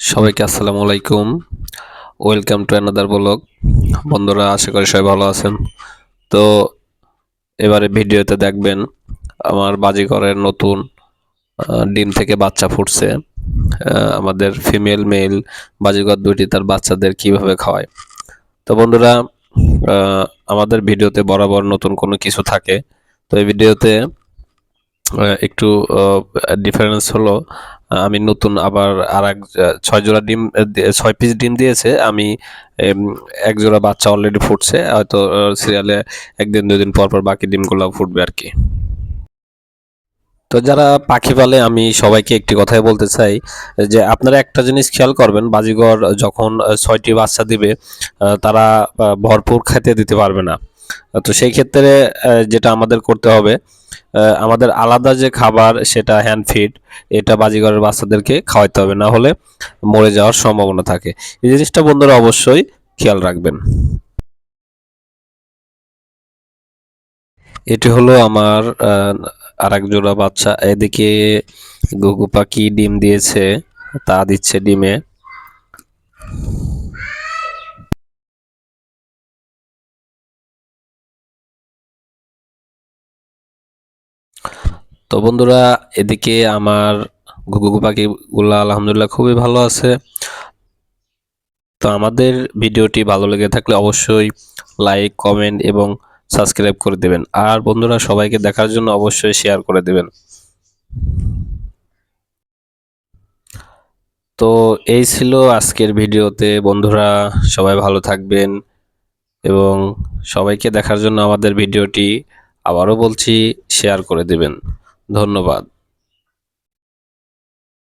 সবাইকে আসসালামু আলাইকুম। ওয়েলকাম টু অ্যানাদার ব্লগ বন্ধুরা, আশা করি সবাই ভালো আছেন। তো এবারে ভিডিওতে দেখবেন, আমার বাজিঘরের নতুন ডিম থেকে বাচ্চা ফুটছে। আমাদের ফিমেল মেল বাজিঘর দুটি তার বাচ্চাদের কীভাবে খাওয়ায়। তো বন্ধুরা আমাদের ভিডিওতে বরাবর নতুন কোনো কিছু থাকে। তো এই ভিডিওতে একটু ডিফারেন্স হলো আমি নতুন আবার আর এক ছয় জোড়া ডিম ছয় পিস ডিম দিয়েছে। আমি এক জোড়া বাচ্চা অলরেডি ফুটছে। হয়তো সিরিয়ালে একদিন দুই দিন পর পর বাকি ডিমগুলো ফুটবে আর কি তো যারা পাখি পালে, আমি সবাইকে একটি কথাই বলতে চাই, যে আপনারা একটা জিনিস খেয়াল করবেন বাজিঘর যখন ছয়টি বাচ্চা দিবে তারা ভরপুর খেতে দিতে পারবে না। তো সেই ক্ষেত্রে যেটা আমাদের করতে হবে আমাদের আলাদা যে খাবার সেটা হ্যান্ড ফিড এটা বাজিঘরের বাচ্চাদেরকে খাওয়াইতে হবে, না হলে মরে যাওয়ার সম্ভাবনা থাকে। এই জিনিসটা বন্ধুরা অবশ্যই খেয়াল রাখবেন। এটি হলো আমার আর এক জোড়া বাচ্চা। এদিকে ঘুঘু পাখি ডিম দিয়েছে, তা দিচ্ছে ডিমে। তো বন্ধুরা, এদিকে আমার ঘুঘু পাখিগুলো আলহামদুলিল্লাহ খুবই ভালো আছে। তো আমাদের ভিডিওটি ভালো লেগে থাকলে অবশ্যই লাইক, কমেন্ট এবং সাবস্ক্রাইব করে দেবেন। আর বন্ধুরা, সবাইকে দেখার জন্য অবশ্যই শেয়ার করে দেবেন। তো এই ছিল আজকের ভিডিওতে। বন্ধুরা, সবাই ভালো থাকবেন এবং সবাইকে দেখার জন্য আমাদের ভিডিওটি আবারও বলছি, শেয়ার করে দেবেন। ধন্যবাদ।